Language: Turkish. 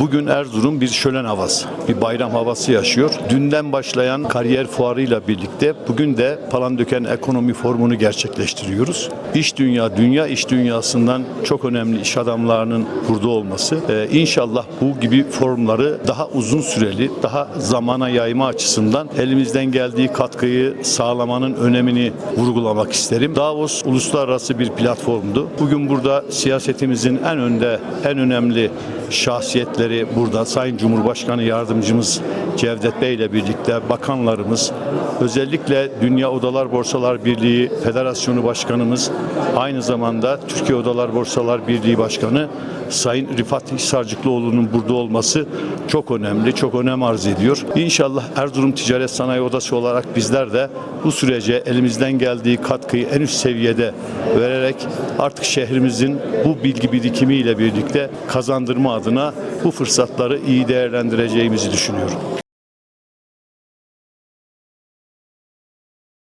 Bugün Erzurum bir şölen havası, bir bayram havası yaşıyor. Dünden başlayan kariyer fuarıyla birlikte bugün de Palandöken Ekonomi Forumu'nu gerçekleştiriyoruz. İş dünya, dünya iş dünyasından çok önemli iş adamlarının burada olması. Ee, inşallah bu gibi forumları daha uzun süreli, daha zamana yayma açısından elimizden geldiği katkıyı sağlamanın önemini vurgulamak isterim. Davos uluslararası bir platformdu. Bugün burada siyasetimizin en önde, en önemli şahsiyetleri burada. Sayın Cumhurbaşkanı Yardımcımız Cevdet Bey ile birlikte bakanlarımız, özellikle Dünya Odalar Borsalar Birliği Federasyonu Başkanımız, aynı zamanda Türkiye Odalar Borsalar Birliği Başkanı Sayın Rifat Hisarcıklıoğlu'nun burada olması çok önemli, çok önem arz ediyor. İnşallah Erzurum Ticaret Sanayi Odası olarak bizler de bu sürece elimizden geldiği katkıyı en üst seviyede vererek artık şehrimizin bu bilgi birikimiyle birlikte kazandırma adına bu fırsatları iyi değerlendireceğimizi düşünüyorum.